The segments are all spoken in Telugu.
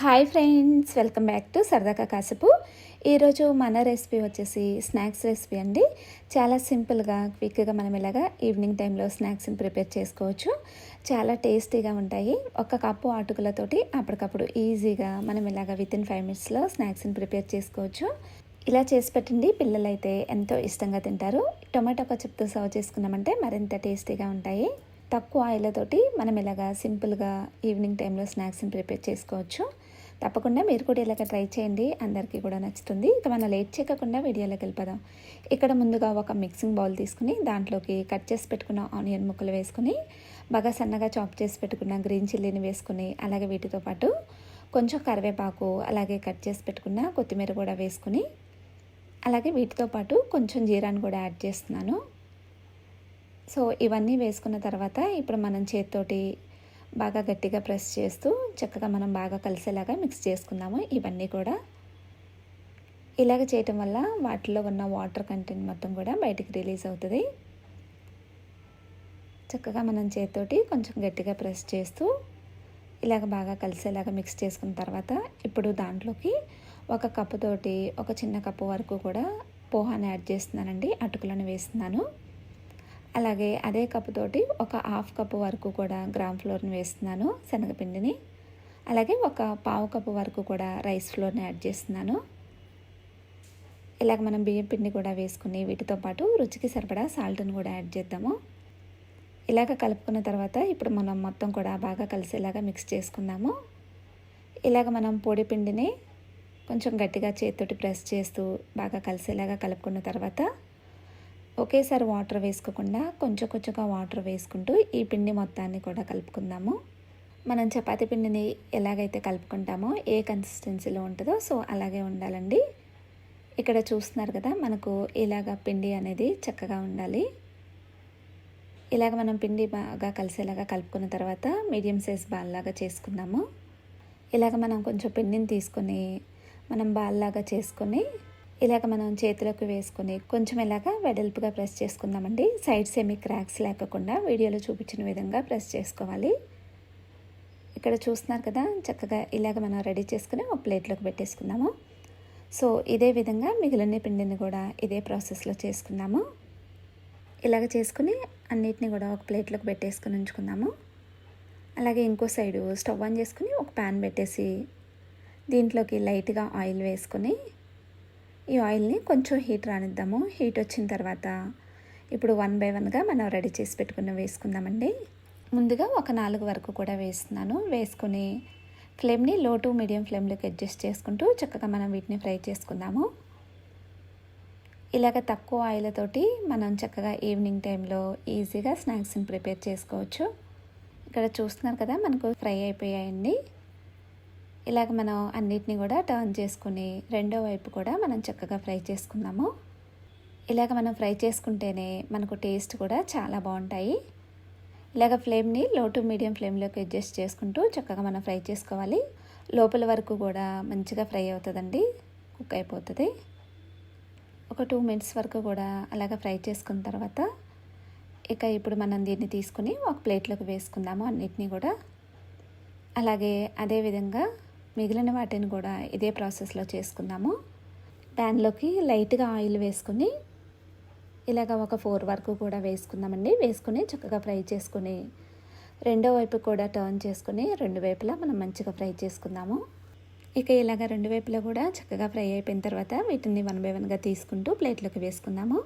Hi friends welcome back to సరదాగా కాసేపు. ఈరోజు మన రెసిపీ వచ్చేసి స్నాక్స్ రెసిపీ అండి. చాలా సింపుల్గా క్విక్గా మనం ఇలాగా ఈవినింగ్ టైంలో స్నాక్స్ని ప్రిపేర్ చేసుకోవచ్చు. చాలా టేస్టీగా ఉంటాయి. ఒక కప్పు ఆటుకలతోటి అప్పటికప్పుడు ఈజీగా మనం ఇలాగా విత్ ఇన్ ఫైవ్ మినిట్స్లో స్నాక్స్ని ప్రిపేర్ చేసుకోవచ్చు. ఇలా చేసి పెట్టండి. పిల్లలైతే ఎంతో ఇష్టంగా తింటారు. టొమాటో పచ్చప్తో సర్వ్ చేసుకున్నామంటే మరింత టేస్టీగా ఉంటాయి. తక్కువ ఆయిల్తోటి మనం ఇలాగా సింపుల్గా ఈవినింగ్ టైంలో స్నాక్స్ని ప్రిపేర్ చేసుకోవచ్చు. తప్పకుండా మీరు కూడా ఇలాగ ట్రై చేయండి. అందరికీ కూడా నచ్చుతుంది. ఇక మనం లేట్ చేయకుండా వీడియోలోకి వెళ్ళిపోదాం. ఇక్కడ ముందుగా ఒక మిక్సింగ్ బౌల్ తీసుకుని దాంట్లోకి కట్ చేసి పెట్టుకున్న ఆనియన్ ముక్కలు వేసుకుని బాగా సన్నగా చాప్ చేసి పెట్టుకున్న గ్రీన్ చిల్లీని వేసుకుని అలాగే వీటితో పాటు కొంచెం కరివేపాకు అలాగే కట్ చేసి పెట్టుకున్న కొత్తిమీర కూడా వేసుకుని అలాగే వీటితో పాటు కొంచెం జీరాను కూడా యాడ్ చేస్తున్నాను. సో ఇవన్నీ వేసుకున్న తర్వాత ఇప్పుడు మనం చేతితోటి బాగా గట్టిగా ప్రెస్ చేస్తూ చక్కగా మనం బాగా కలిసేలాగా మిక్స్ చేసుకుందాము. ఇవన్నీ కూడా ఇలాగ చేయటం వల్ల వాటిలో ఉన్న వాటర్ కంటెంట్ మొత్తం కూడా బయటికి రిలీజ్ అవుతుంది. చక్కగా మనం చేతితోటి కొంచెం గట్టిగా ప్రెస్ చేస్తూ ఇలాగ బాగా కలిసేలాగా మిక్స్ చేసుకున్న తర్వాత ఇప్పుడు దాంట్లోకి ఒక కప్పుతోటి ఒక చిన్న కప్పు వరకు కూడా పోహాని యాడ్ చేస్తున్నానండి. అటుకులను వేస్తున్నాను. అలాగే అదే కప్పుతోటి ఒక హాఫ్ కప్పు వరకు కూడా గ్రామ్ ఫ్లోర్ని వేస్తున్నాను శనగపిండిని. అలాగే ఒక పావు కప్పు వరకు కూడా రైస్ ఫ్లోర్ని యాడ్ చేస్తున్నాను. ఇలాగ మనం బియ్యం పిండి కూడా వేసుకుని వీటితో పాటు రుచికి సరిపడా సాల్ట్ని కూడా యాడ్ చేద్దాము. ఇలాగ కలుపుకున్న తర్వాత ఇప్పుడు మనం మొత్తం కూడా బాగా కలిసేలాగా మిక్స్ చేసుకుందాము. ఇలాగ మనం పొడి పిండిని కొంచెం గట్టిగా చేతితోటి ప్రెస్ చేస్తూ బాగా కలిసేలాగా కలుపుకున్న తర్వాత ఒకేసారి వాటర్ వేసుకోకుండా కొంచెం కొంచెంగా వాటర్ వేసుకుంటూ ఈ పిండి మొత్తాన్ని కూడా కలుపుకుందాము. మనం చపాతి పిండిని ఎలాగైతే కలుపుకుంటామో ఏ కన్సిస్టెన్సీలో ఉంటుందో సో అలాగే ఉండాలండి. ఇక్కడ చూస్తున్నారు కదా మనకు ఇలాగ పిండి అనేది చక్కగా ఉండాలి. ఇలాగ మనం పిండి బాగా కలిసేలాగా కలుపుకున్న తర్వాత మీడియం సైజ్ బాల్ లాగా చేసుకుందాము. ఇలాగ మనం కొంచెం పిండిని తీసుకొని మనం బాల్ లాగా చేసుకొని ఇలాగ మనం చేతిలోకి వేసుకొని కొంచెం ఇలాగ వెడల్పుగా ప్రెస్ చేసుకుందామండి. సైడ్స్ ఏమి క్రాక్స్ లేకుండా వీడియోలో చూపించిన విధంగా ప్రెస్ చేసుకోవాలి. ఇక్కడ చూస్తున్నారు కదా చక్కగా ఇలాగ మనం రెడీ చేసుకుని ఒక ప్లేట్లోకి పెట్టేసుకుందాము. సో ఇదే విధంగా మిగిలిన పిండిని కూడా ఇదే ప్రాసెస్లో చేసుకుందాము. ఇలాగ చేసుకుని అన్నిటిని కూడా ఒక ప్లేట్లోకి పెట్టేసుకుని ఉంచుకుందాము. అలాగే ఇంకో సైడు స్టవ్ ఆన్ చేసుకుని ఒక ప్యాన్ పెట్టేసి దీంట్లోకి లైట్గా ఆయిల్ వేసుకొని ఈ ఆయిల్ని కొంచెం హీట్ రానిద్దాము. హీట్ వచ్చిన తర్వాత ఇప్పుడు వన్ బై వన్గా మనం రెడీ చేసి పెట్టుకున్న వేసుకుందామండి. ముందుగా ఒక నాలుగు వరకు కూడా వేస్తున్నాను. వేసుకుని ఫ్లేమ్ని లో టు మీడియం ఫ్లేమ్లోకి అడ్జస్ట్ చేసుకుంటూ చక్కగా మనం వీటిని ఫ్రై చేసుకుందాము. ఇలాగ తక్కువ ఆయిల్తోటి మనం చక్కగా ఈవినింగ్ టైంలో ఈజీగా స్నాక్స్ని ప్రిపేర్ చేసుకోవచ్చు. ఇక్కడ చూస్తున్నారు కదా మనకు ఫ్రై అయిపోయాయండి. ఇలాగ మనం అన్నిటిని కూడా టర్న్ చేసుకుని రెండో వైపు కూడా మనం చక్కగా ఫ్రై చేసుకుందాము. ఇలాగ మనం ఫ్రై చేసుకుంటేనే మనకు టేస్ట్ కూడా చాలా బాగుంటాయి. ఇలాగ ఫ్లేమ్ని లో టు మీడియం ఫ్లేమ్లోకి అడ్జస్ట్ చేసుకుంటూ చక్కగా మనం ఫ్రై చేసుకోవాలి. లోపల వరకు కూడా మంచిగా ఫ్రై అవుతుందండి. కుక్ అయిపోతుంది. ఒక టూ మినిట్స్ వరకు కూడా అలాగ ఫ్రై చేసుకున్న తర్వాత ఇక ఇప్పుడు మనం దీన్ని తీసుకుని ఒక ప్లేట్లోకి వేసుకుందాము అన్నిటినీ కూడా. అలాగే అదేవిధంగా మిగిలిన వాటిని కూడా ఇదే ప్రాసెస్లో చేసుకుందాము. ప్యాన్లోకి లైట్గా ఆయిల్ వేసుకుని ఇలాగ ఒక ఫోర్ వరకు కూడా వేసుకుందామండి. వేసుకుని చక్కగా ఫ్రై చేసుకుని రెండో వైపు కూడా టర్న్ చేసుకుని రెండు వైపులా మనం మంచిగా ఫ్రై చేసుకుందాము. ఇక ఇలాగ రెండు వైపులా కూడా చక్కగా ఫ్రై అయిపోయిన తర్వాత వీటిని వన్ బై వన్గా తీసుకుంటూ ప్లేట్లోకి వేసుకుందాము.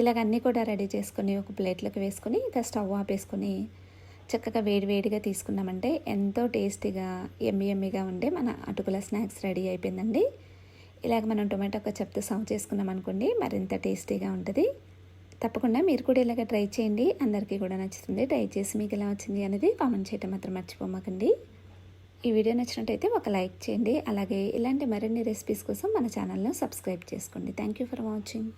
ఇలాగ అన్నీ కూడా రెడీ చేసుకొని ఒక ప్లేట్లోకి వేసుకుని ఇంకా స్టవ్ ఆపేసుకుని చక్కగా వేడివేడిగా తీసుకున్నామంటే ఎంతో టేస్టీగా ఎమ్మి ఎమ్మిగా ఉండే మన అటుకుల స్నాక్స్ రెడీ అయిపోయిందండి. ఇలాగ మనం టొమాటో చెప్తూ సర్వ్ చేసుకున్నాం అనుకోండి మరింత టేస్టీగా ఉంటుంది. తప్పకుండా మీరు కూడా ఇలాగ ట్రై చేయండి. అందరికీ కూడా నచ్చుతుంది. ట్రై చేసి మీకు ఎలా వచ్చింది అనేది కామెంట్ చేయడం మాత్రం మర్చిపోమాకండి. ఈ వీడియో నచ్చినట్టయితే ఒక లైక్ చేయండి. అలాగే ఇలాంటి మరిన్ని రెసిపీస్ కోసం మన ఛానల్ను సబ్స్క్రైబ్ చేసుకోండి. Thank you for watching.